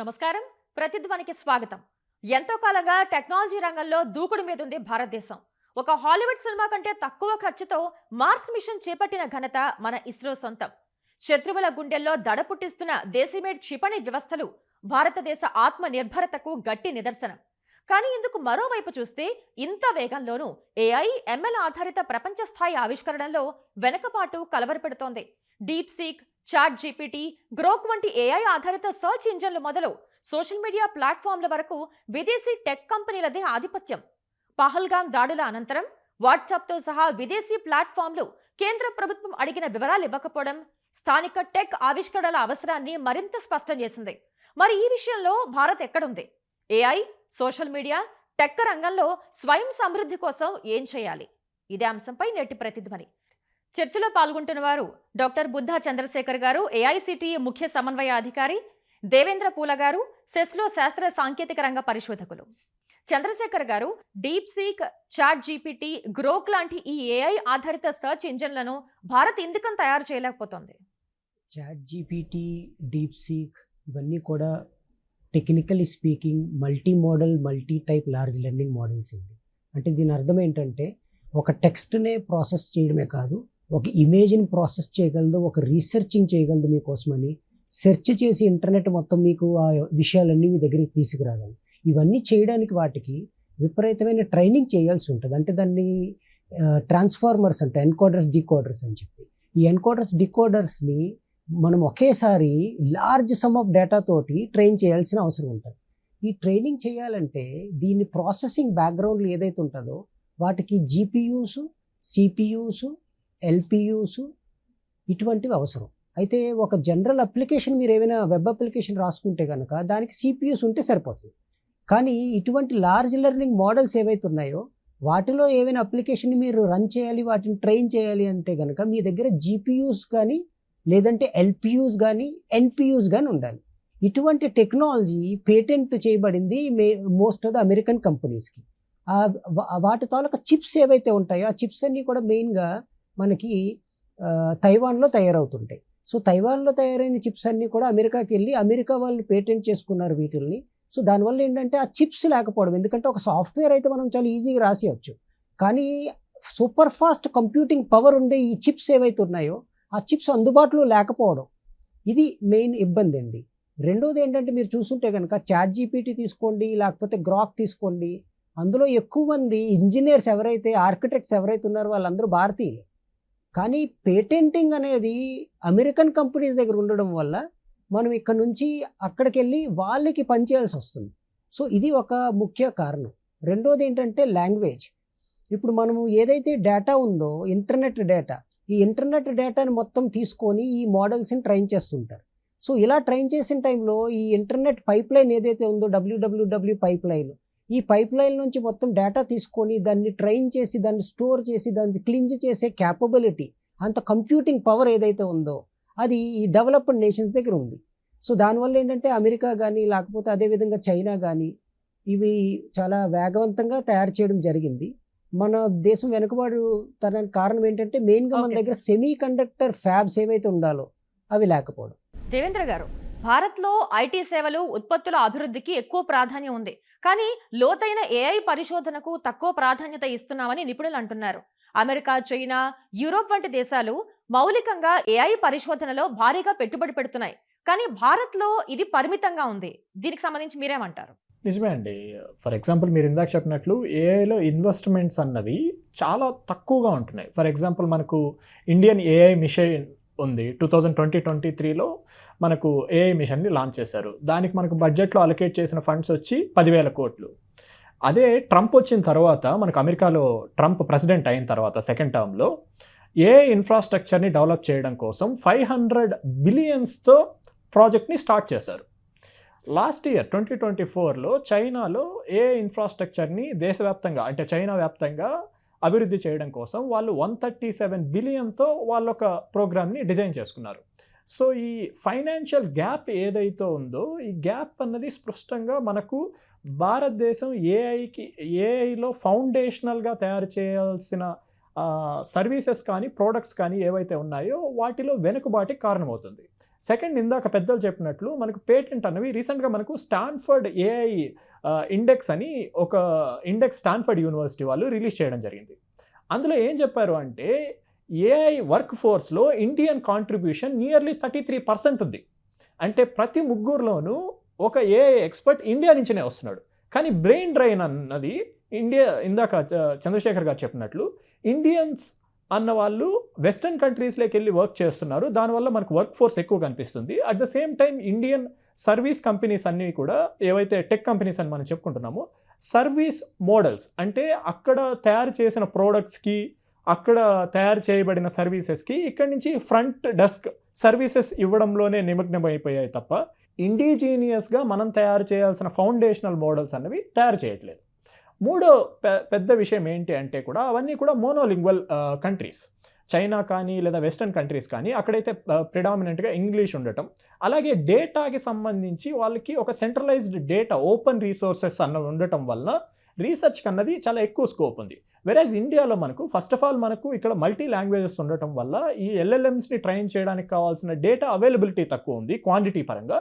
నమస్కారం. ప్రతిధ్వనికి స్వాగతం. ఎంతో కాలంగా టెక్నాలజీ రంగంలో దూకుడు మీదుంది భారతదేశం. ఒక హాలీవుడ్ సినిమా కంటే తక్కువ ఖర్చుతో మార్స్ మిషన్ చేపట్టిన ఘనత మన ఇస్రో సొంతం. శత్రువుల గుండెల్లో దడ పుట్టిస్తున్న దేశీమేడ్ క్షిపణి వ్యవస్థలు భారతదేశ ఆత్మ నిర్భరతకు గట్టి నిదర్శనం. కానీ ఇందుకు మరోవైపు చూస్తే ఇంత వేగంలోనూ ఏఐ ఎంఎల్ ఆధారిత ప్రపంచ స్థాయి ఆవిష్కరణలో వెనకపాటు కలవరపెడుతోంది. DeepSeek ChatGPT Grok వంటి ఏఐ ఆధారిత సర్చ్ ఇంజన్లు మొదలు సోషల్ మీడియా ప్లాట్ఫామ్ల వరకు విదేశీ టెక్ కంపెనీలదే ఆధిపత్యం. పహల్గాం దాడుల అనంతరం వాట్సాప్తో సహా విదేశీ ప్లాట్ఫామ్లు కేంద్ర ప్రభుత్వం అడిగిన వివరాలు ఇవ్వకపోవడం స్థానిక టెక్ ఆవిష్కరణల అవసరాన్ని మరింత స్పష్టం చేసింది. మరి ఈ విషయంలో భారత్ ఎక్కడుంది? ఏఐ సోషల్ మీడియా టెక్ రంగంలో స్వయం సమృద్ధి కోసం ఏం చేయాలి? ఇదే అంశంపై నేటి ప్రతిధ్వని. చర్చలో పాల్గొంటున్న వారు డాక్టర్ బుద్ధా చంద్రశేఖర్ గారు ఏఐసిటిఈ ముఖ్య సమన్వయ అధికారి దేవేంద్ర పూల గారు సెస్లో శాస్త్ర సాంకేతిక రంగ పరిశోధకులు. చంద్రశేఖర్ గారు DeepSeek ChatGPT Grok లాంటి ఈ ఏఐ ఆధారిత సెర్చ్ ఇంజన్లను భారత్ ఎందుకని తయారు చేయలేకపోతుంది? చాట్ జీపీటీ డీప్ సీక్ ఇవన్నీ కూడా technically speaking multi model multi type large learning models అండి. అంటే దీని అర్థం ఏంటంటే ఒక టెక్స్ట్నే ప్రాసెస్ చేయడమే కాదు ఒక ఇమేజ్ని ప్రాసెస్ చేయగలదు ఒక రీసెర్చింగ్ చేయగలదు మీకోసమని. సెర్చ్ చేసి ఇంటర్నెట్ మొత్తం మీకు ఆ విషయాలన్నీ మీ దగ్గరికి తీసుకురాగలదు. ఇవన్నీ చేయడానికి వాటికి విపరీతమైన ట్రైనింగ్ చేయాల్సి ఉంటుంది. అంటే దాన్ని ట్రాన్స్ఫార్మర్స్ అంటే ఎన్కోడర్స్ డికోడర్స్ అని చెప్పి. ఈ ఎన్కోడర్స్ డికోడర్స్ని మనం ఒకేసారి లార్జ్ సమ్ ఆఫ్ డేటా తోటి ట్రైన్ చేయాల్సిన అవసరం ఉంటుంది. ఈ ట్రైనింగ్ చేయాలంటే దీని ప్రాసెసింగ్ బ్యాక్గ్రౌండ్లో ఏదైతే ఉంటుందో వాటికి జీపీయూస్ సిపియూస్ ఎల్పియూస్ ఇటువంటివి అవసరం. అయితే ఒక జనరల్ అప్లికేషన్ మీరు ఏమైనా వెబ్ అప్లికేషన్ రాసుకుంటే కనుక దానికి సిపియూస్ ఉంటే సరిపోతుంది. కానీ ఇటువంటి లార్జ్ లెర్నింగ్ మోడల్స్ ఏవైతే ఉన్నాయో వాటిలో ఏవైనా అప్లికేషన్ మీరు రన్ చేయాలి వాటిని ట్రైన్ చేయాలి అంటే కనుక మీ దగ్గర జీపీయూస్ కానీ లేదంటే ఎల్పియూస్ కానీ ఎన్పియూస్ కానీ ఉండాలి. ఇటువంటి టెక్నాలజీ పేటెంట్ చేయబడింది may most of the American కంపెనీస్కి. వాటి తాలూకా చిప్స్ ఏవైతే ఉంటాయో ఆ చిప్స్ అన్నీ కూడా మెయిన్గా మనకి తైవాన్లో తయారవుతుంటాయి. సో తైవాన్లో తయారైన చిప్స్ అన్నీ కూడా అమెరికాకి వెళ్ళి అమెరికా వాళ్ళు పేటెంట్ చేసుకున్నారు వీటిల్ని. సో దానివల్ల ఏంటంటే ఆ చిప్స్ లేకపోవడం ఎందుకంటే ఒక సాఫ్ట్వేర్ అయితే మనం చాలా ఈజీగా రాసేయచ్చు. కానీ సూపర్ ఫాస్ట్ కంప్యూటింగ్ పవర్ ఉండే ఈ చిప్స్ ఏవైతే ఉన్నాయో ఆ చిప్స్ అందుబాటులో లేకపోవడం ఇది మెయిన్ ఇబ్బంది అండి. రెండోది ఏంటంటే మీరు చూసుంటే కనుక చాట్ జీపీటీ తీసుకోండి లేకపోతే గ్రాక్ తీసుకోండి. అందులో ఎక్కువ మంది ఇంజనీర్స్ ఎవరైతే ఆర్కిటెక్ట్స్ ఎవరైతే ఉన్నారో వాళ్ళందరూ భారతీయులే. కానీ పేటెంటింగ్ అనేది అమెరికన్ కంపెనీస్ దగ్గర ఉండడం వల్ల మనం ఇక్కడ నుంచి అక్కడికి వెళ్ళి వాళ్ళకి పనిచేయాల్సి వస్తుంది. సో ఇది ఒక ముఖ్య కారణం. రెండోది ఏంటంటే లాంగ్వేజ్. ఇప్పుడు మనము ఏదైతే డేటా ఉందో ఇంటర్నెట్ డేటా ఈ ఇంటర్నెట్ డేటాని మొత్తం తీసుకొని ఈ మోడల్స్ని ట్రైన్ చేస్తుంటారు. సో ఇలా ట్రైన్ చేసిన టైంలో ఈ ఇంటర్నెట్ పైప్ లైన్ ఏదైతే ఉందో డబ్ల్యూడబ్ల్యూడబ్ల్యూ పైప్ లైన్ ఈ పైప్ లైన్ నుంచి మొత్తం డేటా తీసుకొని దాన్ని ట్రైన్ చేసి దాన్ని స్టోర్ చేసి దాన్ని క్లింజ్ చేసే క్యాపబిలిటీ అంత కంప్యూటింగ్ పవర్ ఏదైతే ఉందో అది ఈ డెవలప్డ్ నేషన్స్ దగ్గర ఉంది. సో దానివల్ల ఏంటంటే అమెరికా కానీ లేకపోతే అదేవిధంగా చైనా కానీ ఇవి చాలా వేగవంతంగా తయారు చేయడం జరిగింది. మన దేశం వెనుకబాటు తనకి కారణం ఏంటంటే మెయిన్గా మన దగ్గర సెమీ కండక్టర్ ఫ్యాబ్స్ ఏవైతే ఉండాలో అవి లేకపోవడం. దేవేంద్ర గారు భారత్లో ఐటీ సేవలు ఉత్పత్తుల అభివృద్ధికి ఎక్కువ ప్రాధాన్యం ఉంది. కానీ లోతైన ఏఐ పరిశోధనకు తక్కువ ప్రాధాన్యత ఇస్తున్నామని నిపుణులు అంటున్నారు. అమెరికా చైనా యూరోప్ వంటి దేశాలు మౌలికంగా ఏఐ పరిశోధనలో భారీగా పెట్టుబడి పెడుతున్నాయి. కానీ భారత్లో ఇది పరిమితంగా ఉంది. దీనికి సంబంధించి మీరేమంటారు? నిజమే అండి. ఫర్ ఎగ్జాంపుల్ మీరు ఇందాక చెప్పినట్లు ఏఐలో ఇన్వెస్ట్మెంట్స్ అన్నవి చాలా తక్కువగా ఉంటున్నాయి. ఫర్ ఎగ్జాంపుల్ మనకు ఇండియన్ ఏఐ మిషన్ ఉంది. టూ థౌజండ్ ట్వంటీ ట్వంటీ త్రీలో మనకు ఏఐ మిషన్ని లాంచ్ చేశారు. దానికి మనకు బడ్జెట్లో అలొకేట్ చేసిన ఫండ్స్ వచ్చి పదివేల కోట్లు. అదే ట్రంప్ వచ్చిన తర్వాత మనకు అమెరికాలో ట్రంప్ ప్రెసిడెంట్ అయిన తర్వాత సెకండ్ టర్మ్లో ఏ ఇన్ఫ్రాస్ట్రక్చర్ని డెవలప్ చేయడం కోసం ఫైవ్ హండ్రెడ్ బిలియన్స్తో ప్రాజెక్ట్ని స్టార్ట్ చేశారు. లాస్ట్ ఇయర్ ట్వంటీ ట్వంటీ ఫోర్లో చైనాలో ఏ ఇన్ఫ్రాస్ట్రక్చర్ని దేశవ్యాప్తంగా అంటే చైనా వ్యాప్తంగా అభివృద్ధి చేయడం కోసం వాళ్ళు వన్ థర్టీ సెవెన్ బిలియన్తో వాళ్ళు ఒక ప్రోగ్రామ్ని డిజైన్ చేసుకున్నారు. సో ఈ ఫైనాన్షియల్ గ్యాప్ ఏదైతే ఉందో ఈ గ్యాప్ అన్నది స్పష్టంగా మనకు భారతదేశం ఏఐకి ఏఐలో ఫౌండేషనల్గా తయారు చేయాల్సిన సర్వీసెస్ కానీ ప్రోడక్ట్స్ కానీ ఏవైతే ఉన్నాయో వాటిలో వెనుకబాటి కారణమవుతుంది. సెకండ్ ఇందాక పెద్దలు చెప్పినట్లు మనకు పేటెంట్ అన్నవి రీసెంట్గా మనకు స్టాన్ఫర్డ్ ఏఐ ఇండెక్స్ అని ఒక ఇండెక్స్ స్టాన్ఫర్డ్ యూనివర్సిటీ వాళ్ళు రిలీజ్ చేయడం జరిగింది. అందులో ఏం చెప్పారు అంటే AI work ఫోర్స్లో Indian contribution nearly thirty three percent ఉంది. అంటే ప్రతి ముగ్గురులోనూ ఒక ఏఐ ఎక్స్పర్ట్ ఇండియా నుంచినే వస్తున్నాడు. కానీ బ్రెయిన్ డ్రైన్ అన్నది ఇండియా ఇందాక చంద్రశేఖర్ గారు చెప్పినట్లు ఇండియన్స్ అన్న వాళ్ళు వెస్టర్న్ కంట్రీస్లోకి వెళ్ళి వర్క్ చేస్తున్నారు. దానివల్ల మనకు వర్క్ ఫోర్స్ ఎక్కువ కనిపిస్తుంది. At the same time Indian service companies అన్నీ కూడా ఏవైతే టెక్ కంపెనీస్ అని మనం చెప్పుకుంటున్నామో సర్వీస్ మోడల్స్ అంటే అక్కడ తయారు చేసిన ప్రోడక్ట్స్కి అక్కడ తయారు చేయబడిన సర్వీసెస్కి ఇక్కడి నుంచి ఫ్రంట్ డెస్క్ సర్వీసెస్ ఇవ్వడంలోనే నిమగ్నమైపోయాయి తప్ప ఇండిజీనియస్గా మనం తయారు చేయాల్సిన ఫౌండేషనల్ మోడల్స్ అనేవి తయారు చేయట్లేదు. మూడో పెద్ద విషయం ఏంటి అంటే కూడా అవన్నీ కూడా మోనోలింగ్వల్ కంట్రీస్ చైనా కానీ లేదా వెస్టర్న్ కంట్రీస్ కానీ అక్కడైతే ప్రిడామినెంట్గా ఇంగ్లీష్ ఉండటం. అలాగే డేటాకి సంబంధించి వాళ్ళకి ఒక సెంట్రలైజ్డ్ డేటా ఓపెన్ రీసోర్సెస్ అన్న ఉండటం వల్ల రీసెర్చ్ కన్నది చాలా ఎక్కువ స్కోప్ ఉంది. వెరాజ్ ఇండియాలో మనకు ఫస్ట్ ఆఫ్ ఆల్ మనకు ఇక్కడ మల్టీ లాంగ్వేజెస్ ఉండటం వల్ల ఈ ఎల్ఎల్ఎమ్స్ని ట్రైన్ చేయడానికి కావాల్సిన డేటా అవైలబిలిటీ తక్కువ ఉంది క్వాంటిటీ పరంగా.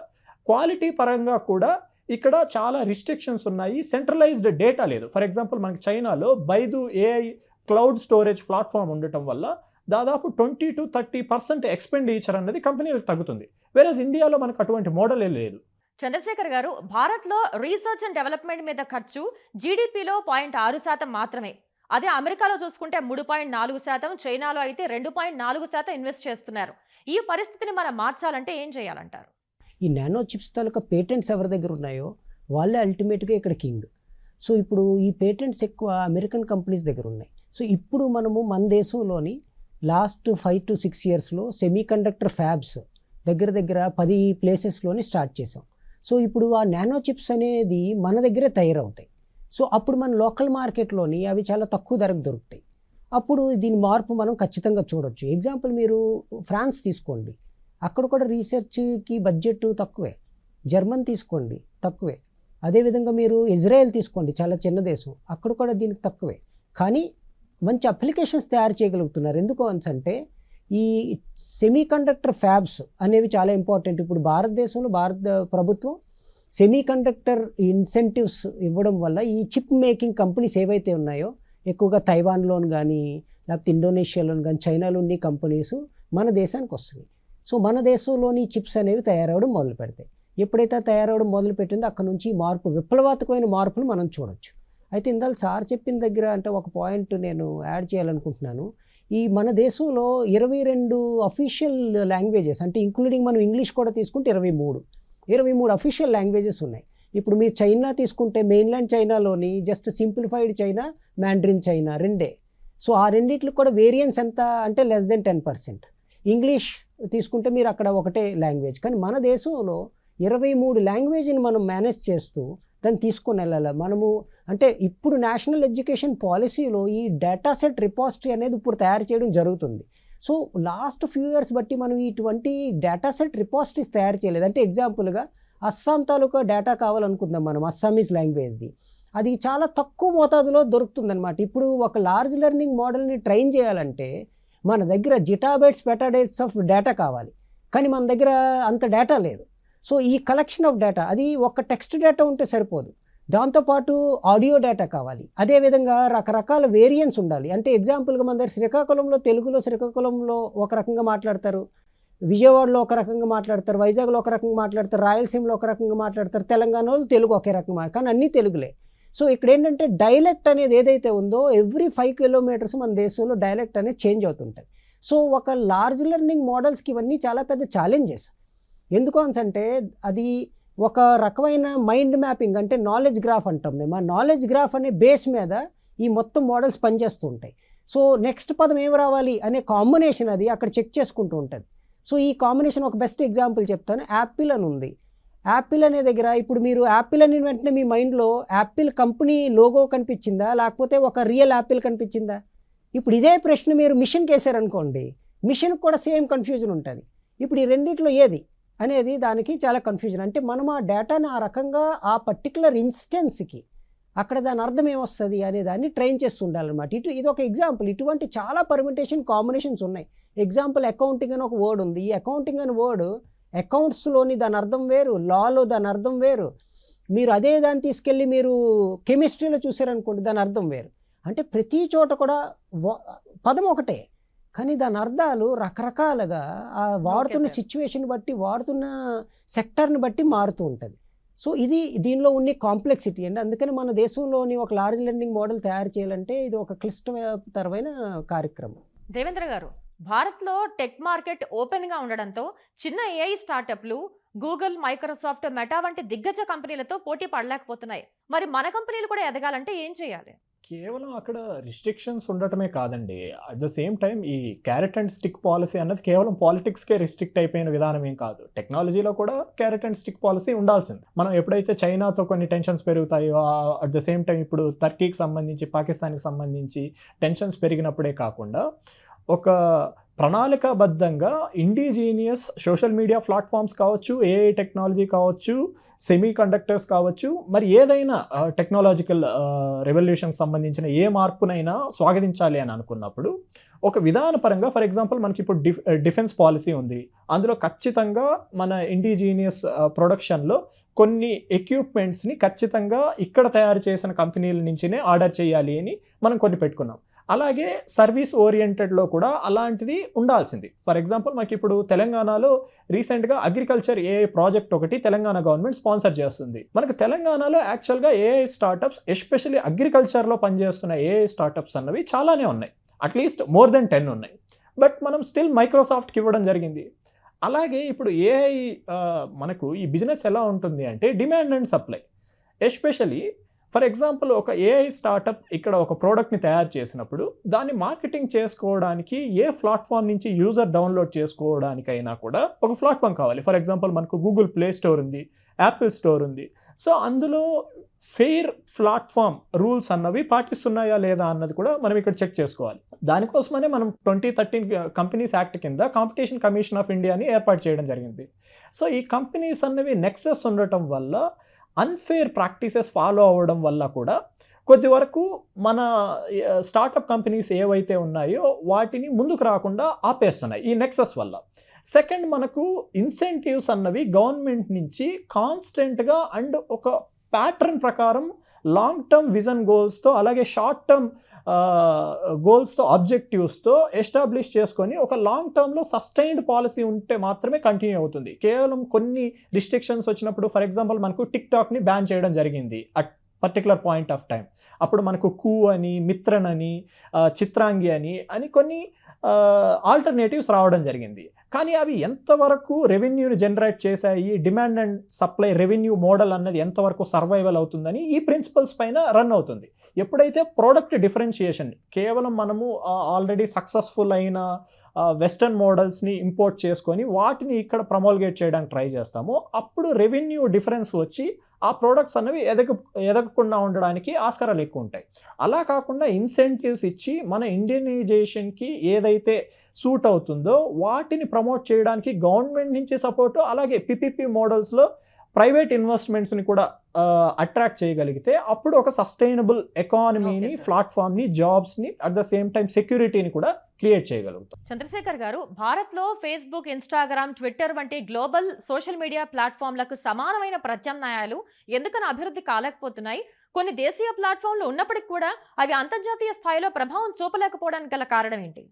క్వాలిటీ పరంగా కూడా ఇక్కడ చాలా రిస్ట్రిక్షన్స్ ఉన్నాయి. సెంట్రలైజ్డ్ డేటా లేదు. ఫర్ ఎగ్జాంపుల్ మనకి చైనాలో Baidu AI cloud storage platform ఉండటం వల్ల దాదాపు twenty to thirty percent expenditure అనేది కంపెనీలకు తగ్గుతుంది. వేరేజ్ ఇండియాలో మనకు అటువంటి మోడలే లేదు. చంద్రశేఖర్ గారు భారత్లో రీసెర్చ్ అండ్ డెవలప్మెంట్ మీద ఖర్చు జీడిపిలో పాయింట్ ఆరు శాతం మాత్రమే. అదే అమెరికాలో చూసుకుంటే మూడు పాయింట్ నాలుగు శాతం చైనాలో అయితే రెండు పాయింట్ నాలుగు శాతం ఇన్వెస్ట్ చేస్తున్నారు. ఈ పరిస్థితిని మనం మార్చాలంటే ఏం చేయాలంటారు? ఈ నానో చిప్స్ తాలూకా పేటెంట్స్ ఎవరి దగ్గర ఉన్నాయో వాళ్ళే అల్టిమేట్గా ఇక్కడ కింగ్. సో ఇప్పుడు ఈ పేటెంట్స్ ఎక్కువ అమెరికన్ కంపెనీస్ దగ్గర ఉన్నాయి. సో ఇప్పుడు మనము మన దేశంలోని లాస్ట్ ఫైవ్ టు సిక్స్ ఇయర్స్లో సెమీ కండక్టర్ ఫ్యాబ్స్ దగ్గర దగ్గర పది ప్లేసెస్లోని స్టార్ట్ చేసాం సో ఇప్పుడు ఆ నానో చిప్స్ అనేది మన దగ్గరే తయారవుతాయి. సో అప్పుడు మన లోకల్ మార్కెట్లోని అవి చాలా తక్కువ ధరకు దొరుకుతాయి. అప్పుడు దీని మార్పు మనం ఖచ్చితంగా చూడొచ్చు. ఎగ్జాంపుల్ మీరు ఫ్రాన్స్ తీసుకోండి. అక్కడ కూడా రీసెర్చ్కి బడ్జెట్ తక్కువే. జర్మన్ తీసుకోండి తక్కువే. అదేవిధంగా మీరు ఇజ్రాయెల్ తీసుకోండి చాలా చిన్న దేశం. అక్కడ కూడా దీనికి తక్కువే. కానీ మంచి అప్లికేషన్స్ తయారు చేయగలుగుతున్నారు. ఎందుకు అంటే ఈ సెమీ కండక్టర్ ఫ్యాబ్స్ అనేవి చాలా ఇంపార్టెంట్. ఇప్పుడు భారతదేశంలో భారత ప్రభుత్వం సెమీ కండక్టర్ ఇన్సెంటివ్స్ ఇవ్వడం వల్ల ఈ చిప్ మేకింగ్ కంపెనీస్ ఏవైతే ఉన్నాయో ఎక్కువగా తైవాన్లోను కానీ లేకపోతే ఇండోనేషియాలోని కానీ చైనాలో ఉన్న కంపెనీస్ మన దేశానికి వస్తున్నాయి. సో మన దేశంలోని చిప్స్ అనేవి తయారవడం మొదలు పెడతాయి. ఎప్పుడైతే తయారవడం మొదలు పెట్టిందో అక్కడ నుంచి ఈ మార్పు విప్లవాత్మకమైన మార్పులు మనం చూడొచ్చు. అయితే ఇందాక సార్ చెప్పిన దగ్గర అంటే ఒక పాయింట్ నేను యాడ్ చేయాలనుకుంటున్నాను. ఈ మన దేశంలో ఇరవై రెండు అఫీషియల్ లాంగ్వేజెస్ అంటే ఇంక్లూడింగ్ మనం ఇంగ్లీష్ కూడా తీసుకుంటే ఇరవై మూడు. ఇరవై మూడు అఫీషియల్ లాంగ్వేజెస్ ఉన్నాయి. ఇప్పుడు మీరు చైనా తీసుకుంటే మెయిన్లాండ్ చైనాలోని just simplified China Mandarin China రెండే. సో ఆ రెండిట్లో కూడా వేరియన్స్ ఎంత అంటే less than ten percent English తీసుకుంటే మీరు అక్కడ ఒకటే లాంగ్వేజ్. కానీ మన దేశంలో ఇరవై మూడు లాంగ్వేజ్ని మనం మేనేజ్ చేస్తూ దాన్ని తీసుకొని వెళ్ళాలి? మనము అంటే ఇప్పుడు నేషనల్ ఎడ్యుకేషన్ పాలసీలో ఈ డేటా సెట్ రిపాజిటరీ అనేది ఇప్పుడు తయారు చేయడం జరుగుతుంది. సో లాస్ట్ ఫ్యూ ఇయర్స్ బట్టి మనం ఇటువంటి డేటా సెట్ రిపాజిటరీస్ తయారు చేయలేదు. అంటే ఎగ్జాంపుల్గా అస్సాం తాలూకా డేటా కావాలనుకుందాం మనం అస్సామీస్ లాంగ్వేజ్ది. అది చాలా తక్కువ మోతాదులో దొరుకుతుందన్నమాట. ఇప్పుడు ఒక లార్జ్ లెర్నింగ్ మోడల్ని ట్రైన్ చేయాలంటే మన దగ్గర జిటాబైట్స్ పెటాడైట్స్ ఆఫ్ డేటా కావాలి. కానీ మన దగ్గర అంత డేటా లేదు. సో ఈ కలెక్షన్ ఆఫ్ డేటా అది ఒక టెక్స్ట్ డేటా ఉంటే సరిపోదు. దాంతోపాటు ఆడియో డేటా కావాలి. అదేవిధంగా రకరకాల వేరియంట్స్ ఉండాలి. అంటే ఎగ్జాంపుల్గా మన దగ్గర శ్రీకాకుళంలో తెలుగులో శ్రీకాకుళంలో ఒక రకంగా మాట్లాడతారు. విజయవాడలో ఒక రకంగా మాట్లాడతారు. వైజాగ్లో ఒక రకంగా మాట్లాడతారు. రాయలసీమలో ఒక రకంగా మాట్లాడతారు. తెలంగాణలో తెలుగు ఒకే రకంగా కానీ అన్నీ తెలుగులే. సో ఇక్కడ ఏంటంటే డైలెక్ట్ అనేది ఏదైతే ఉందో ఎవ్రీ ఫైవ్ కిలోమీటర్స్ మన దేశంలో డైలెక్ట్ అనేది చేంజ్ అవుతుంటుంది సో ఒక లార్జ్ లెర్నింగ్ మోడల్స్కి ఇవన్నీ చాలా పెద్ద ఛాలెంజెస్. ఎందుకు అంటే అది ఒక రకమైన మైండ్ మ్యాపింగ్ అంటే నాలెడ్జ్ గ్రాఫ్ అంటాం మేము. ఆ నాలెడ్జ్ గ్రాఫ్ అనే బేస్ మీద ఈ మొత్తం మోడల్స్ పనిచేస్తూ ఉంటాయి. సో నెక్స్ట్ పదం ఏం రావాలి అనే కాంబినేషన్ అది అక్కడ చెక్ చేసుకుంటూ ఉంటుంది. సో ఈ కాంబినేషన్ ఒక బెస్ట్ ఎగ్జాంపుల్ చెప్తాను. యాపిల్ అని ఉంది. యాపిల్ అనే దగ్గర ఇప్పుడు మీరు యాపిల్ అని వెంటనే మీ మైండ్లో యాపిల్ కంపెనీ లోగో కనిపించిందా? లేకపోతే ఒక రియల్ యాపిల్ కనిపించిందా? ఇప్పుడు ఇదే ప్రశ్న మీరు మిషన్కి వేసారనుకోండి మిషన్కి కూడా సేమ్ కన్ఫ్యూజన్ ఉంటుంది. ఇప్పుడు ఈ రెండిట్లో ఏది అనేది దానికి చాలా కన్ఫ్యూజన్ అంటే మనం ఆ డేటాని ఆ రకంగా ఆ పర్టికులర్ ఇన్స్టెన్స్కి అక్కడ దాని అర్థం ఏమొస్తుంది అనే దాన్ని ట్రైన్ చేస్తూ ఉండాలన్నమాట. ఇటు ఇది ఒక ఎగ్జాంపుల్ ఇటువంటి చాలా పర్మిటేషన్ కాంబినేషన్స్ ఉన్నాయి. ఎగ్జాంపుల్ అకౌంటింగ్ అని ఒక వర్డ్ ఉంది. ఈ అకౌంటింగ్ అని వర్డ్ అకౌంట్స్లోని దాని అర్థం వేరు లాలో దాని అర్థం వేరు. మీరు అదే దాన్ని తీసుకెళ్ళి మీరు కెమిస్ట్రీలో చూసారనుకోండి దాని అర్థం వేరు. అంటే ప్రతి చోట కూడా పదం ఒకటే. కానీ దాని అర్థాలు రకరకాలుగా ఆ వాడుతున్న. సిచ్యువేషన్ బట్టి వాడుతున్న సెక్టర్ని బట్టి మారుతూ ఉంటుంది. సో ఇది దీనిలో ఉన్న కాంప్లెక్సిటీ అండి అందుకని మన దేశంలోని ఒక లార్జ్ లెర్నింగ్ మోడల్ తయారు చేయాలంటే ఇది ఒక క్లిష్టతరమైన కార్యక్రమం. దేవేంద్ర గారు భారత్లో టెక్ మార్కెట్ ఓపెన్గా ఉండడంతో చిన్న ఏఐ స్టార్టప్లు గూగుల్ మైక్రోసాఫ్ట్ మెటా వంటి దిగ్గజ కంపెనీలతో పోటీ పడలేకపోతున్నాయి. మరి మన కంపెనీలు కూడా ఎదగాలంటే ఏం చేయాలి? కేవలం అక్కడ రిస్ట్రిక్షన్స్ ఉండటమే కాదండి. అట్ ద సేమ్ టైం ఈ క్యారెట్ అండ్ స్టిక్ పాలసీ అన్నది కేవలం పాలిటిక్స్కే రిస్ట్రిక్ట్ అయిపోయిన విధానం ఏం కాదు. టెక్నాలజీలో కూడా క్యారెట్ అండ్ స్టిక్ పాలసీ ఉండాల్సింది. మనం ఎప్పుడైతే చైనాతో కొన్ని టెన్షన్స్ పెరుగుతాయో అట్ ద సేమ్ టైం ఇప్పుడు టర్కీకి సంబంధించి పాకిస్తాన్కి సంబంధించి టెన్షన్స్ పెరిగినప్పుడే కాకుండా ఒక ప్రణాళికాబద్ధంగా ఇండిజీనియస్ సోషల్ మీడియా ప్లాట్ఫామ్స్ కావచ్చు ఏఐ టెక్నాలజీ కావచ్చు సెమీ కండక్టర్స్ కావచ్చు మరి ఏదైనా టెక్నాలజికల్ రెవల్యూషన్ సంబంధించిన ఏ మార్పునైనా స్వాగతించాలి అని అనుకున్నప్పుడు ఒక విధానపరంగా ఫర్ ఎగ్జాంపుల్ మనకి ఇప్పుడు డిఫ్ డిఫెన్స్ పాలసీ ఉంది. అందులో ఖచ్చితంగా మన ఇండిజీనియస్ ప్రొడక్షన్లో కొన్ని ఎక్విప్మెంట్స్ని ఖచ్చితంగా ఇక్కడ తయారు చేసిన కంపెనీల నుంచినే ఆర్డర్ చేయాలి అని మనం కొన్ని పెట్టుకున్నాం. అలాగే సర్వీస్ ఓరియంటెడ్లో కూడా అలాంటిది ఉండాల్సింది. ఫర్ ఎగ్జాంపుల్ మాకు ఇప్పుడు తెలంగాణలో రీసెంట్గా అగ్రికల్చర్ ఏఐ ప్రాజెక్ట్ ఒకటి తెలంగాణ గవర్నమెంట్ స్పాన్సర్ చేస్తుంది. మనకు తెలంగాణలో యాక్చువల్గా ఏఐ స్టార్టప్స్ ఎస్పెషల్లీ అగ్రికల్చర్లో పనిచేస్తున్న ఏఐ స్టార్టప్స్ అన్నవి చాలానే ఉన్నాయి. At least more than ten ఉన్నాయి. బట్ మనం స్టిల్ మైక్రోసాఫ్ట్కి ఇవ్వడం జరిగింది. అలాగే ఇప్పుడు ఏఐ మనకు ఈ బిజినెస్ ఎలా ఉంటుంది అంటే demand and supply. Especially for example ఒక ఏఐ స్టార్టప్ ఇక్కడ ఒక ప్రోడక్ట్ని తయారు చేసినప్పుడు దాన్ని మార్కెటింగ్ చేసుకోవడానికి ఏ ప్లాట్ఫామ్ నుంచి యూజర్ డౌన్లోడ్ చేసుకోవడానికైనా కూడా ఒక ప్లాట్ఫామ్ కావాలి. ఫర్ ఎగ్జాంపుల్ మనకు గూగుల్ ప్లే స్టోర్ ఉంది యాపిల్ స్టోర్ ఉంది. సో అందులో ఫెయిర్ ప్లాట్ఫామ్ రూల్స్ అన్నవి పాటిస్తున్నాయా లేదా అన్నది కూడా మనం ఇక్కడ చెక్ చేసుకోవాలి. దానికోసమనే మనం ట్వంటీ థర్టీన్ కంపెనీస్ యాక్ట్ కింద కాంపిటీషన్ కమిషన్ ఆఫ్ ఇండియాని ఏర్పాటు చేయడం జరిగింది. సో ఈ కంపెనీస్ అన్నవి నెక్సెస్ ఉండటం వల్ల అన్ఫేర్ ప్రాక్టీసెస్ ఫాలో అవ్వడం వల్ల కూడా కొద్ది వరకు మన స్టార్టప్ కంపెనీస్ ఏవైతే ఉన్నాయో వాటిని ముందుకు రాకుండా ఆపేస్తున్నాయి ఈ నెక్సస్ వల్ల. సెకండ్ మనకు ఇన్సెంటివ్స్ అన్నవి గవర్నమెంట్ నుంచి కాన్స్టెంట్గా అండ్ ఒక ప్యాటర్న్ ప్రకారం లాంగ్ టర్మ్ విజన్ గోల్స్తో అలాగే షార్ట్ టర్మ్ గోల్స్తో ఆబ్జెక్టివ్స్తో ఎస్టాబ్లిష్ చేసుకొని ఒక లాంగ్ టర్మ్లో సస్టైన్డ్ పాలసీ ఉంటే మాత్రమే కంటిన్యూ అవుతుంది. కేవలం కొన్ని రిస్ట్రిక్షన్స్ వచ్చినప్పుడు ఫర్ ఎగ్జాంపుల్ మనకు టిక్ టాక్ని బ్యాన్ చేయడం జరిగింది at particular point of time అప్పుడు మనకు కూ అని మిత్రన్ అని చిత్రాంగి అని అని కొన్ని ఆల్టర్నేటివ్స్ రావడం జరిగింది. కానీ అవి ఎంతవరకు రెవెన్యూని జనరేట్ చేశాయి demand and supply revenue model అన్నది ఎంతవరకు సర్వైవల్ అవుతుందని ఈ ప్రిన్సిపల్స్ పైన రన్ అవుతుంది. ఎప్పుడైతే ప్రోడక్ట్ డిఫరెన్షియేషన్ కేవలం మనము ఆల్రెడీ సక్సెస్ఫుల్ అయిన వెస్టర్న్ మోడల్స్ని ఇంపోర్ట్ చేసుకొని వాటిని ఇక్కడ ప్రమోల్గేట్ చేయడానికి ట్రై చేస్తామో అప్పుడు రెవెన్యూ డిఫరెన్స్ వచ్చి ఆ ప్రోడక్ట్స్ అనేవి ఎదగ ఎదగకుండా ఉండడానికి ఆస్కారాలు ఎక్కువ ఉంటాయి. అలా కాకుండా ఇన్సెంటివ్స్ ఇచ్చి మన ఇండియనైజేషన్కి ఏదైతే సూట్ అవుతుందో వాటిని ప్రమోట్ చేయడానికి గవర్నమెంట్ నుంచి సపోర్టు అలాగే పిపిపి మోడల్స్లో ప్రైవేట్ ఇన్వెస్ట్మెంట్స్ని కూడా అట్రాక్ట్ చేయగలిగితే అప్పుడు ఒక సస్టైనబుల్ ఎకానమీని. ప్లాట్ఫామ్ని జాబ్స్ని అట్ ద సేమ్ టైం సెక్యూరిటీని కూడా క్రియేట్ చేయగలుగుతాం. చంద్రశేఖర్ గారు భారత్లో ఫేస్బుక్ ఇన్స్టాగ్రామ్ ట్విట్టర్ వంటి గ్లోబల్ సోషల్ మీడియా ప్లాట్ఫామ్లకు సమానమైన ప్రత్యామ్నాయాలు ఎందుకని అభివృద్ధి కాలేకపోతున్నాయి? కొన్ని దేశీయ ప్లాట్ఫామ్లు ఉన్నప్పటికీ కూడా అవి అంతర్జాతీయ స్థాయిలో ప్రభావం చూపలేకపోవడానికి గల కారణం ఏంటి?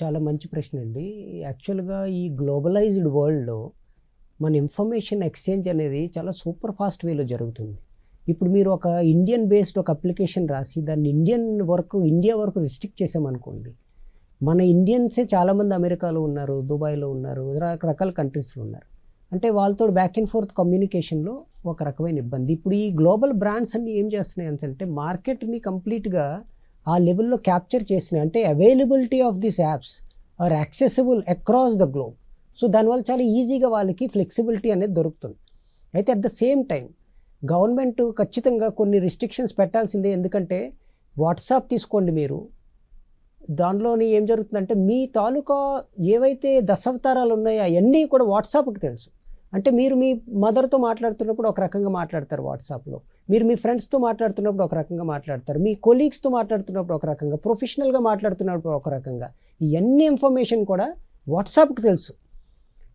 చాలా మంచి ప్రశ్న అండి. యాక్చువల్గా ఈ గ్లోబలైజ్డ్ వరల్డ్లో మన ఇన్ఫర్మేషన్ ఎక్స్చేంజ్ అనేది చాలా సూపర్ ఫాస్ట్ వేలో జరుగుతుంది. ఇప్పుడు మీరు ఒక ఇండియన్ బేస్డ్ ఒక అప్లికేషన్ రాసి దాన్ని ఇండియన్ వరకు ఇండియా వరకు రిస్ట్రిక్ట్ చేసామనుకోండి మన ఇండియన్సే చాలామంది అమెరికాలో ఉన్నారు దుబాయ్లో ఉన్నారు రకరకాల కంట్రీస్లో ఉన్నారు. అంటే వాళ్ళతో బ్యాక్ అండ్ ఫోర్త్ కమ్యూనికేషన్లో ఒక రకమైన ఇబ్బంది. ఇప్పుడు ఈ గ్లోబల్ బ్రాండ్స్ అన్ని ఏం చేస్తున్నాయి అంటే మార్కెట్ని కంప్లీట్గా ఆ లెవెల్లో క్యాప్చర్ చేసినాయి అంటే availability of this apps are accessible across the globe so దానివల్ల చాలా ఈజీగా వాళ్ళకి ఫ్లెక్సిబిలిటీ అనేది దొరుకుతుంది. అయితే at the same time government ఖచ్చితంగా కొన్ని రిస్ట్రిక్షన్స్ పెట్టాల్సిందే. ఎందుకంటే వాట్సాప్ తీసుకోండి మీరు. దానిలోని ఏం జరుగుతుందంటే మీ తాలూకా ఏవైతే దశావతారాలు ఉన్నాయో అవన్నీ కూడా వాట్సాప్కి తెలుసు. అంటే మీరు మీ మదర్తో మాట్లాడుతున్నప్పుడు ఒక రకంగా మాట్లాడతారు వాట్సాప్లో. మీరు మీ ఫ్రెండ్స్తో మాట్లాడుతున్నప్పుడు ఒక రకంగా మాట్లాడతారు. మీ కొలీగ్స్తో మాట్లాడుతున్నప్పుడు ఒక రకంగా. ప్రొఫెషనల్గా మాట్లాడుతున్నప్పుడు ఒక రకంగా. ఇవన్నీ ఇన్ఫర్మేషన్ కూడా వాట్సాప్కి తెలుసు.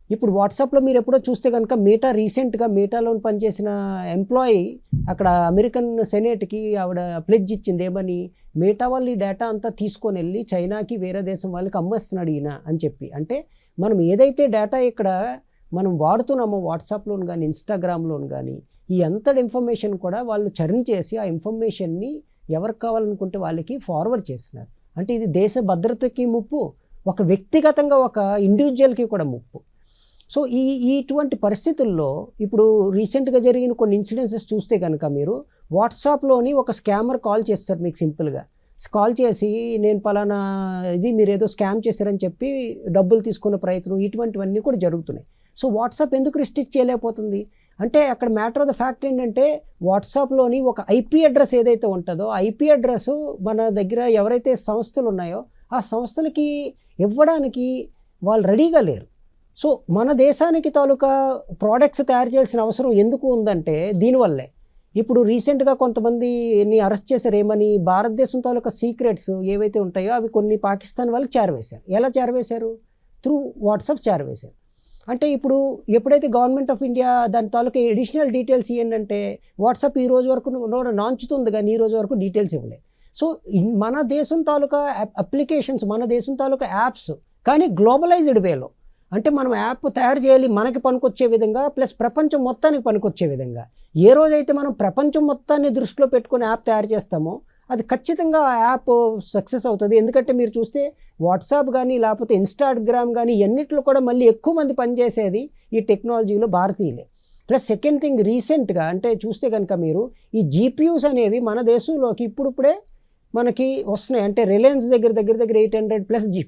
ఇప్పుడు వాట్సాప్లో మీరు ఎప్పుడో చూస్తే కనుక మీటా రీసెంట్గా మీటాలో పనిచేసిన ఎంప్లాయీ అక్కడ అమెరికన్ సెనేట్కి ఆవిడ ప్లెడ్జ్ ఇచ్చింది. ఏమని? మీటా వాళ్ళు ఈ డేటా అంతా తీసుకొని వెళ్ళి చైనాకి వేరే దేశం వాళ్ళకి అమ్మేస్తున్నాడు ఈయన అని చెప్పి. అంటే మనం ఏదైతే డేటా ఇక్కడ మనం వాడుతున్నామో వాట్సాప్లోను కానీ ఇన్స్టాగ్రామ్లోను కానీ ఈ అంతటి ఇన్ఫర్మేషన్ కూడా వాళ్ళు చర్న్ చేసి ఆ ఇన్ఫర్మేషన్ని ఎవరికి కావాలనుకుంటే వాళ్ళకి ఫార్వర్డ్ చేస్తున్నారు. అంటే ఇది దేశ భద్రతకి ముప్పు ఒక వ్యక్తిగతంగా ఒక ఇండివిజువల్కి కూడా ముప్పు. సో ఈ ఇటువంటి పరిస్థితుల్లో ఇప్పుడు రీసెంట్గా జరిగిన కొన్ని ఇన్సిడెన్సెస్ చూస్తే కనుక మీరు వాట్సాప్లోని ఒక స్కామర్ కాల్ చేస్తారు మీకు సింపుల్గా. కాల్ చేసి నేను పలానా ఇది మీరు ఏదో స్కామ్ చేశారని చెప్పి డబ్బులు తీసుకునే ప్రయత్నం ఇటువంటివన్నీ కూడా జరుగుతున్నాయి. సో వాట్సాప్ ఎందుకు రిస్ట్రిక్ట్ చేయలేకపోతుంది? అంటే అక్కడ మ్యాటర్ ఆఫ్ ద ఫ్యాక్ట్ ఏంటంటే వాట్సాప్లోని ఒక ఐపీ అడ్రస్ ఏదైతే ఉంటుందో ఐపీ అడ్రస్ మన దగ్గర ఎవరైతే సంస్థలు ఉన్నాయో ఆ సంస్థలకి ఇవ్వడానికి వాళ్ళు రెడీగా లేరు. సో మన దేశానికి తాలూకా ప్రోడక్ట్స్ తయారు చేయాల్సిన అవసరం ఎందుకు ఉందంటే దీనివల్లే. ఇప్పుడు రీసెంట్గా కొంతమంది ఎన్ని అరెస్ట్ చేశారు. ఏమని? భారతదేశం తాలూకా సీక్రెట్స్ ఏవైతే ఉంటాయో అవి కొన్ని పాకిస్తాన్ వాళ్ళకి చేరవేశారు. ఎలా చేరవేశారు? Through WhatsApp చేరవేశారు. అంటే ఇప్పుడు ఎప్పుడైతే గవర్నమెంట్ ఆఫ్ ఇండియా దాని తాలూకా ఎడిషనల్ డీటెయిల్స్ ఏంటంటే వాట్సాప్ ఈ రోజు వరకు నాంచుతుంది కానీ ఈ రోజు వరకు డీటెయిల్స్ ఇవ్వలేదు. సో మన దేశం తాలూకా అప్లికేషన్స్ మన దేశం తాలూకా యాప్స్ కానీ గ్లోబలైజ్డ్ వేలో అంటే మనం యాప్ తయారు చేయాలి మనకి పనికొచ్చే విధంగా ప్లస్ ప్రపంచం మొత్తానికి పనికొచ్చే విధంగా. ఏ రోజైతే మనం ప్రపంచం మొత్తాన్ని దృష్టిలో పెట్టుకుని యాప్ తయారు చేస్తామో అది ఖచ్చితంగా ఆ యాప్ సక్సెస్ అవుతుంది. ఎందుకంటే మీరు చూస్తే వాట్సాప్ కానీ లేకపోతే ఇన్స్టాగ్రామ్ కానీ ఎన్నిట్లో కూడా మళ్ళీ ఎక్కువ మంది పనిచేసేది ఈ టెక్నాలజీలో భారతీయులే. ప్లస్ సెకండ్ థింగ్ రీసెంట్గా అంటే చూస్తే కనుక మీరు ఈ జీపీయూస్ అనేవి మన దేశంలోకి ఇప్పుడిప్పుడే మనకి వస్తున్నాయి. అంటే రిలయన్స్ దగ్గర దగ్గర దగ్గర eight hundred plus G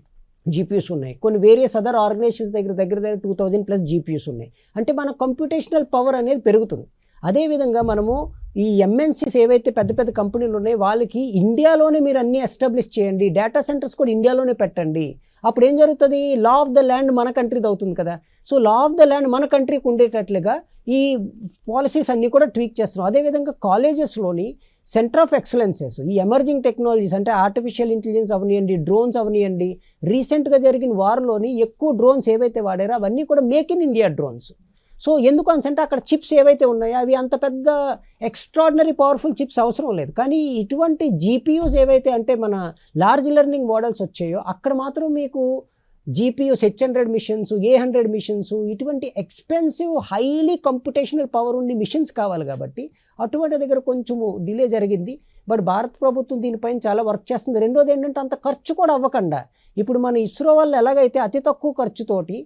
GPUs ఉన్నాయి. కొన్ని వేరియస్ అదర్ ఆర్గనైజేషన్స్ దగ్గర దగ్గర దగ్గర టూ థౌజండ్ ప్లస్ జీపీయూస్ ఉన్నాయి. అంటే మన కంప్యూటేషనల్ పవర్ అనేది పెరుగుతుంది. అదేవిధంగా మనము ఈ ఎంఎన్సీస్ ఏవైతే పెద్ద పెద్ద కంపెనీలు ఉన్నాయో వాళ్ళకి ఇండియాలోనే మీరు అన్నీ ఎస్టాబ్లిష్ చేయండి. డేటా సెంటర్స్ కూడా ఇండియాలోనే పెట్టండి. అప్పుడు ఏం జరుగుతుంది? లా ఆఫ్ ద ల్యాండ్ మన కంట్రీది అవుతుంది కదా. So law of the land మన కంట్రీకి ఉండేటట్లుగా ఈ పాలసీస్ అన్నీ కూడా ట్వీక్ చేస్తున్నాం. అదేవిధంగా కాలేజెస్లోని సెంటర్ ఆఫ్ ఎక్సలెన్సెస్ ఈ ఎమర్జింగ్ టెక్నాలజీస్ అంటే ఆర్టిఫిషియల్ ఇంటెలిజెన్స్ అవనియండి డ్రోన్స్ అవనియండి రీసెంట్గా జరిగిన వార్లోని ఎక్కువ డ్రోన్స్ ఏవైతే వాడారో అవన్నీ కూడా Make in India drones so ఎందుకు అంటే అక్కడ చిప్స్ ఏవైతే ఉన్నాయో అవి అంత పెద్ద ఎక్స్ట్రాడినరీ పవర్ఫుల్ చిప్స్ అవసరం లేదు. కానీ ఇటువంటి జీపీయూస్ ఏవైతే అంటే మన లార్జ్ లెర్నింగ్ మోడల్స్ వచ్చాయో అక్కడ మాత్రం మీకు GPUs H hundred machines A hundred machines ఇటువంటి ఎక్స్పెన్సివ్ హైలీ కంప్యూటేషనల్ పవర్ ఉండి మిషన్స్ కావాలి కాబట్టి అటువంటి దగ్గర కొంచెము డిలే జరిగింది. బట్ భారత ప్రభుత్వం దీనిపైన చాలా వర్క్ చేస్తుంది. రెండోది ఏంటంటే అంత ఖర్చు కూడా అవ్వకుండా ఇప్పుడు మన ఇస్రో వాళ్ళు ఎలాగైతే అతి తక్కువ ఖర్చుతోటి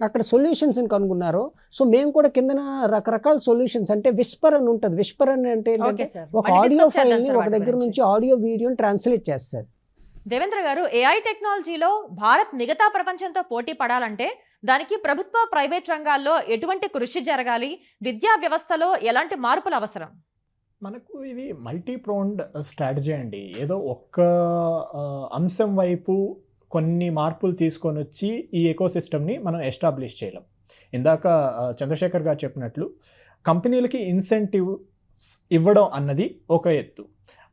అక్కడ సొల్యూషన్స్ని కనుగొన్నారో సో మేము కూడా కిందన రకరకాల సొల్యూషన్స్ అంటే విస్పర్ అని ఉంటుంది. విస్పర్ అని అంటే ఒక ఆడియో ఫైల్ని ఒక దగ్గర. నుంచి ఆడియో వీడియోని ట్రాన్స్లేట్ చేస్తారు. దేవేంద్ర గారు ఏఐ టెక్నాలజీలో భారత్ మిగతా ప్రపంచంతో పోటీ పడాలంటే దానికి ప్రభుత్వ ప్రైవేట్ రంగాల్లో ఎటువంటి కృషి జరగాలి? విద్యా వ్యవస్థలో ఎలాంటి మార్పులు అవసరం? మనకు ఇది మల్టీ ప్రోన్డ్ స్ట్రాటజీ అండి. ఏదో ఒక్క అంశం వైపు కొన్ని మార్పులు తీసుకొని వచ్చి ఈ ఎకోసిస్టమ్ని మనం ఎస్టాబ్లిష్ చేయలేం. ఇందాక చంద్రశేఖర్ గారు చెప్పినట్లు కంపెనీలకి ఇన్సెంటివ్ ఇవ్వడం అన్నది ఒక ఎత్తు.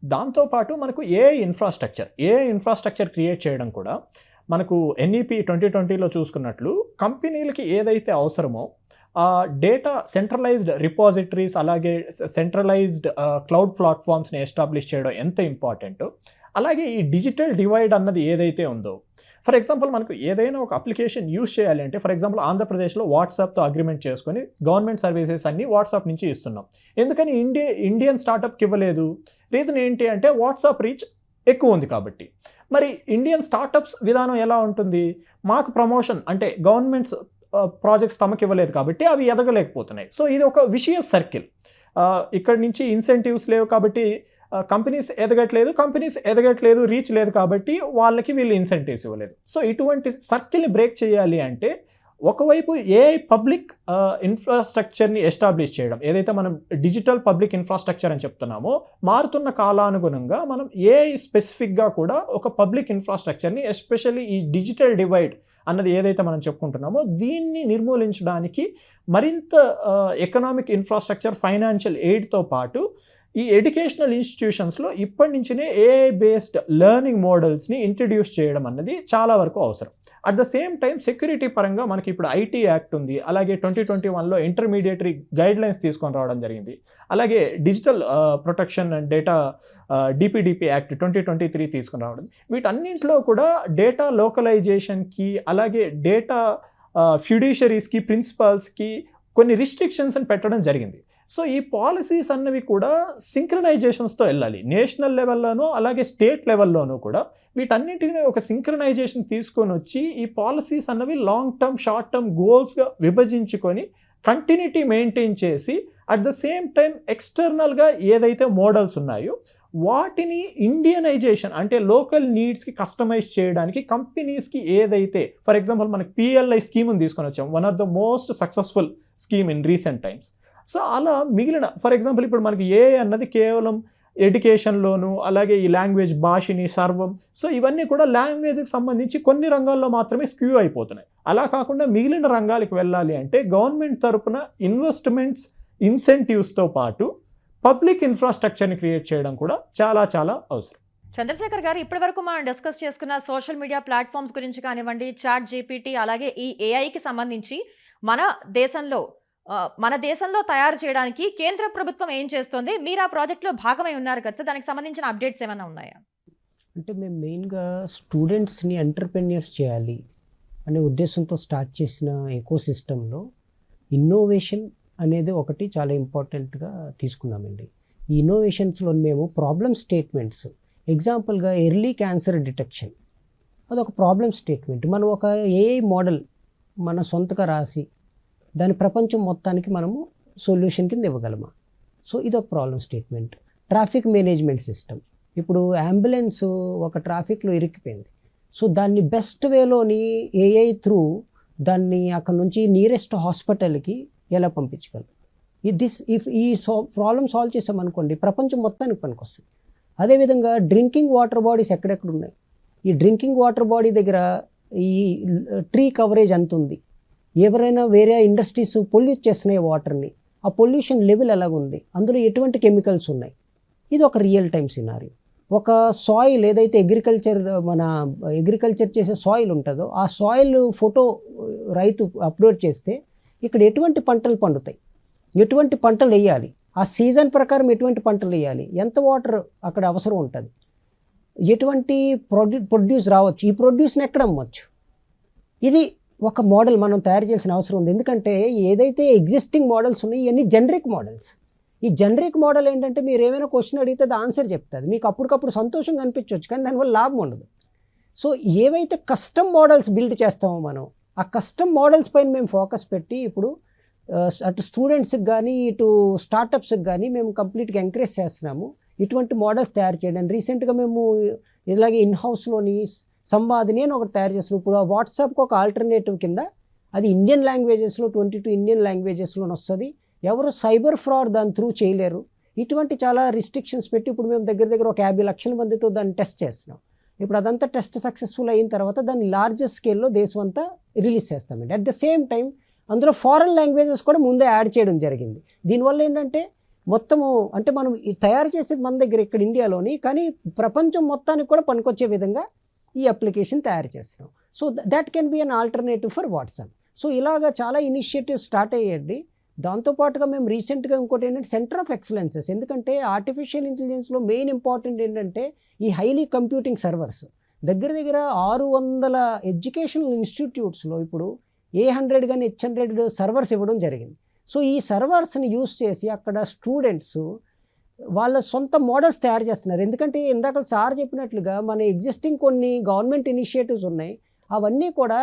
దాంతోపాటు మనకు ఏ ఇన్ఫ్రాస్ట్రక్చర్ ఏ ఇన్ఫ్రాస్ట్రక్చర్ క్రియేట్ చేయడం కూడా మనకు ఎన్ఈపి ట్వంటీ ట్వంటీలో చూసుకున్నట్లు కంపెనీలకి ఏదైతే అవసరమో ఆ డేటా సెంట్రలైజ్డ్ రిపాజిటరీస్ అలాగే సెంట్రలైజ్డ్ క్లౌడ్ ప్లాట్ఫామ్స్ని ఎస్టాబ్లిష్ చేయడం ఎంత ఇంపార్టెంటో అలాగే ఈ డిజిటల్ డివైడ్ అన్నది ఏదైతే ఉందో ఫర్ ఎగ్జాంపుల్ మనకు ఏదైనా ఒక అప్లికేషన్ యూస్ చేయాలి అంటే ఫర్ ఎగ్జాంపుల్ ఆంధ్రప్రదేశ్లో వాట్సాప్తో అగ్రిమెంట్ చేసుకొని గవర్నమెంట్ సర్వీసెస్ అన్ని వాట్సాప్ నుంచి ఇస్తున్నాం. ఎందుకని ఇండియా ఇండియన్ స్టార్టప్కి ఇవ్వలేదు? రీజన్ ఏంటి అంటే వాట్సాప్ రీచ్ ఎక్కువ ఉంది కాబట్టి. మరి ఇండియన్ స్టార్టప్స్ విధానం ఎలా ఉంటుంది? మాకు ప్రమోషన్ అంటే గవర్నమెంట్స్ ప్రాజెక్ట్స్ తమకు ఇవ్వలేదు కాబట్టి అవి ఎదగలేకపోతున్నాయి. సో ఇది ఒక విషయ సర్కిల్. ఇక్కడ నుంచి ఇన్సెంటివ్స్ లేవు కాబట్టి కంపెనీస్ ఎదగట్లేదు కంపెనీస్ ఎదగట్లేదు రీచ్ లేదు కాబట్టి వాళ్ళకి వీళ్ళు ఇన్సెంటివ్స్ ఇవ్వలేదు. సో ఇటువంటి సర్కిల్ని బ్రేక్ చేయాలి అంటే ఒకవైపు ఏ పబ్లిక్ ఇన్ఫ్రాస్ట్రక్చర్ని ఎస్టాబ్లిష్ చేయడం ఏదైతే మనం డిజిటల్ పబ్లిక్ ఇన్ఫ్రాస్ట్రక్చర్ అని చెప్తున్నామో మారుతున్న కాలానుగుణంగా మనం ఏ స్పెసిఫిక్గా కూడా ఒక పబ్లిక్ ఇన్ఫ్రాస్ట్రక్చర్ని ఎస్పెషల్లీ ఈ డిజిటల్ డివైడ్ అన్నది ఏదైతే మనం చెప్పుకుంటున్నామో దీన్ని నిర్మూలించడానికి మరింత ఎకనామిక్ ఇన్ఫ్రాస్ట్రక్చర్ ఫైనాన్షియల్ ఎయిడ్తో పాటు ఈ ఎడ్యుకేషనల్ ఇన్స్టిట్యూషన్స్లో ఇప్పటి నుంచినే ఏఐ బేస్డ్ లెర్నింగ్ మోడల్స్ని ఇంట్రడ్యూస్ చేయడం అన్నది చాలా వరకు అవసరం. At the same time security పరంగా మనకి ఇప్పుడు ఐటీ యాక్ట్ ఉంది అలాగే ట్వంటీ ట్వంటీ వన్లో ఇంటర్మీడియటరీ గైడ్ లైన్స్ తీసుకొని రావడం జరిగింది అలాగే digital protection and data DPDP Act twenty twenty three తీసుకుని రావడం. వీటన్నింటిలో కూడా డేటా లోకలైజేషన్కి అలాగే డేటా ఫ్యుడిషరీస్కి ప్రిన్సిపల్స్కి కొన్ని రిస్ట్రిక్షన్స్ అని పెట్టడం జరిగింది. సో ఈ పాలసీస్ అన్నవి కూడా సింక్రనైజేషన్స్తో వెళ్ళాలి. నేషనల్ లెవెల్లోనూ అలాగే స్టేట్ లెవెల్లోనూ కూడా వీటన్నిటిని ఒక సింక్రనైజేషన్ తీసుకొని వచ్చి ఈ పాలసీస్ అన్నవి లాంగ్ టర్మ్ షార్ట్ టర్మ్ గోల్స్గా విభజించుకొని కంటిన్యూటీ మెయింటైన్ చేసి అట్ ద సేమ్ టైం ఎక్స్టర్నల్గా ఏదైతే మోడల్స్ ఉన్నాయో వాటిని ఇండియనైజేషన్ అంటే లోకల్ నీడ్స్కి కస్టమైజ్ చేయడానికి కంపెనీస్కి ఏదైతే ఫర్ ఎగ్జాంపుల్ మనకి పిఎల్ఐ స్కీమ్ని తీసుకొని వచ్చాం. One of the most successful scheme in recent times. So అలా మిగిలిన ఫర్ ఎగ్జాంపుల్ ఇప్పుడు మనకి ఏ అన్నది కేవలం ఎడ్యుకేషన్లోను అలాగే ఈ లాంగ్వేజ్ భాషని సర్వం. సో ఇవన్నీ కూడా లాంగ్వేజ్కి సంబంధించి కొన్ని రంగాల్లో మాత్రమే స్క్యూ అయిపోతున్నాయి. అలా కాకుండా మిగిలిన రంగాలకు వెళ్ళాలి అంటే గవర్నమెంట్ తరపున ఇన్వెస్ట్మెంట్స్ ఇన్సెంటివ్స్తో పాటు పబ్లిక్ ఇన్ఫ్రాస్ట్రక్చర్ని క్రియేట్ చేయడం కూడా చాలా చాలా అవసరం. చంద్రశేఖర్ గారు ఇప్పటి వరకు మనం డిస్కస్ చేసుకున్న సోషల్ మీడియా ప్లాట్ఫామ్స్ గురించి కానివ్వండి చాట్ జీపీటీ అలాగే ఈ ఏఐకి సంబంధించి మన దేశంలో మన దేశంలో తయారు చేయడానికి కేంద్ర ప్రభుత్వం ఏం చేస్తుంది? మీరు ఆ ప్రాజెక్ట్లో భాగమై ఉన్నారు కదా సార్. దానికి సంబంధించిన అప్డేట్స్ ఏమైనా ఉన్నాయా? అంటే మేము మెయిన్గా స్టూడెంట్స్ని ఎంటర్ప్రెన్యూర్స్ చేయాలి అనే ఉద్దేశంతో స్టార్ట్ చేసిన ఎకో సిస్టంలో ఇన్నోవేషన్ అనేది ఒకటి చాలా ఇంపార్టెంట్గా తీసుకున్నామండి. ఈ ఇన్నోవేషన్స్లో మేము ప్రాబ్లమ్ స్టేట్మెంట్స్ ఎగ్జాంపుల్గా ఎర్లీ క్యాన్సర్ డిటెక్షన్ అదొక ప్రాబ్లమ్ స్టేట్మెంట్. మనం ఒక ఏఐ మోడల్ మన సొంతగా రాసి దాని ప్రపంచం మొత్తానికి మనము సొల్యూషన్ కింద ఇవ్వగలమా? సో ఇది ఒక problem statement traffic management system. ఇప్పుడు అంబులెన్స్ ఒక ట్రాఫిక్లో ఇరికిపోయింది. సో దాన్ని బెస్ట్ వేలోని ఏఐ త్రూ దాన్ని అక్కడ నుంచి నియరెస్ట్ హాస్పిటల్కి ఎలా పంపించగలం? దిస్ ఇఫ్ ఈ సో ప్రాబ్లమ్ సాల్వ్ చేసామనుకోండి ప్రపంచం మొత్తానికి పనికొస్తుంది. అదేవిధంగా డ్రింకింగ్ వాటర్ బాడీస్ ఎక్కడెక్కడ ఉన్నాయి? ఈ డ్రింకింగ్ వాటర్ బాడీ దగ్గర ఈ ట్రీ కవరేజ్ ఎంత ఉంది? ఎవరైనా వేరే ఇండస్ట్రీస్ పొల్యూట్ చేస్తున్నాయి వాటర్ని. ఆ పొల్యూషన్ లెవెల్ ఎలాగుంది? అందులో ఎటువంటి కెమికల్స్ ఉన్నాయి? ఇది ఒక రియల్ టైం సినారీ ఒక సాయిల్ ఏదైతే అగ్రికల్చర్ మన అగ్రికల్చర్ చేసే సాయిల్ ఉంటుందో ఆ సాయిల్ ఫోటో రైతు అప్లోడ్ చేస్తే ఇక్కడ ఎటువంటి పంటలు పండుతాయి? ఎటువంటి పంటలు వేయాలి? ఆ సీజన్ ప్రకారం ఎటువంటి పంటలు వేయాలి? ఎంత వాటర్ అక్కడ అవసరం ఉంటుంది? ఎటువంటి ప్రొడ్యూ ప్రొడ్యూస్ రావచ్చు? ఈ ప్రొడ్యూస్ని ఎక్కడ అమ్మవచ్చు ఇది ఒక మోడల్ మనం తయారు చేసిన అవసరం ఉంది. ఎందుకంటే ఏదైతే ఎగ్జిస్టింగ్ మోడల్స్ ఉన్నాయో ఇవన్నీ జనరిక్ మోడల్స్ ఈ జనరిక్ మోడల్ ఏంటంటే మీరు ఏమైనా క్వశ్చన్ అడిగితే అది ఆన్సర్ చెప్తుంది. మీకు అప్పటికప్పుడు సంతోషం కనిపించవచ్చు కానీ దానివల్ల లాభం ఉండదు. సో ఏవైతే కస్టమ్ మోడల్స్ బిల్డ్ చేస్తామో మనం ఆ కస్టమ్ మోడల్స్ పైన మేము ఫోకస్ పెట్టి ఇప్పుడు అటు స్టూడెంట్స్కి కానీ ఇటు స్టార్టప్స్కి కానీ మేము కంప్లీట్గా ఎంకరేజ్ చేస్తున్నాము. ఇటువంటి మోడల్స్ తయారు చేయడం. రీసెంట్గా మేము ఇలాగే ఇన్ హౌస్లోని సంవాదిని అని ఒకటి తయారు చేసిన ఇప్పుడు ఆ వాట్సాప్కి ఒక ఆల్టర్నేటివ్ కింద అది ఇండియన్ లాంగ్వేజెస్లో ట్వంటీ టూ ఇండియన్ లాంగ్వేజెస్లో వస్తుంది. ఎవరు సైబర్ ఫ్రాడ్ దాని త్రూ చేయలేరు. ఇటువంటి చాలా రిస్ట్రిక్షన్స్ పెట్టి ఇప్పుడు మేము దగ్గర దగ్గర ఒక యాభై లక్షల మందితో దాన్ని టెస్ట్ చేస్తున్నాం. ఇప్పుడు అదంతా టెస్ట్ సక్సెస్ఫుల్ అయిన తర్వాత దాన్ని లార్జెస్ట్ స్కేల్లో దేశం అంతా రిలీజ్ చేస్తామండి. అట్ ద సేమ్ టైం అందులో ఫారెన్ లాంగ్వేజెస్ కూడా ముందే యాడ్ చేయడం జరిగింది. దీనివల్ల ఏంటంటే మొత్తము అంటే మనం తయారు చేసేది మన దగ్గర ఇక్కడ ఇండియాలోని కానీ ప్రపంచం మొత్తానికి కూడా పనికొచ్చే విధంగా ఈ అప్లికేషన్ తయారు చేస్తున్నాం. So that can be an alternative for WhatsApp so ఇలాగా చాలా ఇనిషియేటివ్ స్టార్ట్ అయ్యండి దాంతోపాటుగా మేము రీసెంట్గా ఇంకోటి ఏంటంటే సెంటర్ ఆఫ్ ఎక్సలెన్సెస్ ఎందుకంటే ఆర్టిఫిషియల్ ఇంటెలిజెన్స్లో మెయిన్ ఇంపార్టెంట్ ఏంటంటే ఈ హైలీ కంప్యూటింగ్ సర్వర్స్ దగ్గర దగ్గర ఆరు వందల ఎడ్యుకేషనల్ ఇన్స్టిట్యూట్స్లో ఇప్పుడు ఏ హండ్రెడ్ కానీ హెచ్ హండ్రెడ్ సర్వర్స్ ఇవ్వడం జరిగింది. సో ఈ సర్వర్స్ని యూస్ చేసి అక్కడ స్టూడెంట్స్ వాళ్ళ సొంత మోడల్స్ తయారు చేస్తున్నారు. ఎందుకంటే ఇందాక సార్ చెప్పినట్లుగా మన ఎగ్జిస్టింగ్ కొన్ని గవర్నమెంట్ ఇనిషియేటివ్స్ ఉన్నాయి. అవన్నీ కూడా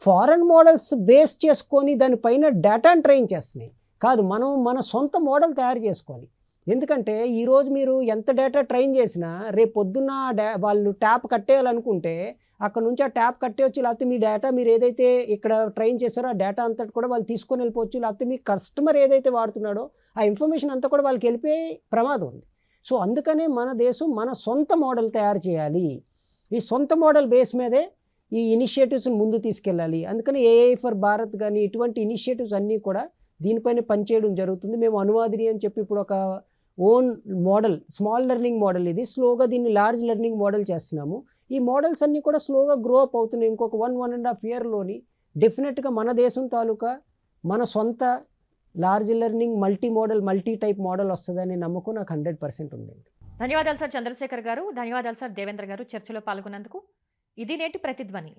ఫారెన్ మోడల్స్ బేస్ చేసుకొని దానిపైన డేటాను ట్రైన్ చేస్తున్నాయి. కాదు మనం మన సొంత మోడల్ తయారు చేసుకోవాలి. ఎందుకంటే ఈరోజు మీరు ఎంత డేటా ట్రైన్ చేసినా రేపు పొద్దున్న డా వాళ్ళు ట్యాప్ కట్టేయాలనుకుంటే అక్కడ నుంచి ఆ ట్యాప్ కట్టేయచ్చు లేకపోతే మీ డేటా మీరు ఏదైతే ఇక్కడ ట్రైన్ చేశారో ఆ డేటా అంతా కూడా వాళ్ళు తీసుకొని వెళ్ళిపోవచ్చు. లేకపోతే మీ కస్టమర్ ఏదైతే వాడుతున్నాడో ఆ ఇన్ఫర్మేషన్ అంతా కూడా వాళ్ళకి వెళ్ళిపోయే ప్రమాదం ఉంది. సో అందుకనే మన దేశం మన సొంత మోడల్ తయారు చేయాలి. ఈ సొంత మోడల్ బేస్ మీదే ఈ ఇనిషియేటివ్స్ని ముందు తీసుకెళ్ళాలి. అందుకని ఏఐ ఫర్ భారత్ కానీ ఇటువంటి ఇనిషియేటివ్స్ అన్నీ కూడా దీనిపైన పనిచేయడం జరుగుతుంది. మేము అనువాదిని అని చెప్పి ఇప్పుడు ఒక own model small learning model ఇది. స్లోగా దీన్ని లార్జ్ లెర్నింగ్ మోడల్ చేస్తున్నాము. ఈ మోడల్స్ అన్నీ కూడా స్లోగా గ్రో అప్ అవుతున్నాయి ఇంకొక వన్ వన్ అండ్ హాఫ్ ఇయర్లోని డెఫినెట్గా మన దేశం తాలూకా మన సొంత large learning multi model multi type model వస్తుందని నమ్మకం నాకు హండ్రెడ్ పర్సెంట్ ఉందండి ధన్యవాదాలు సార్ చంద్రశేఖర్ గారు. ధన్యవాదాలు సార్ దేవేంద్ర గారు చర్చలో పాల్గొన్నందుకు. ఇది నేటి ప్రతిధ్వని.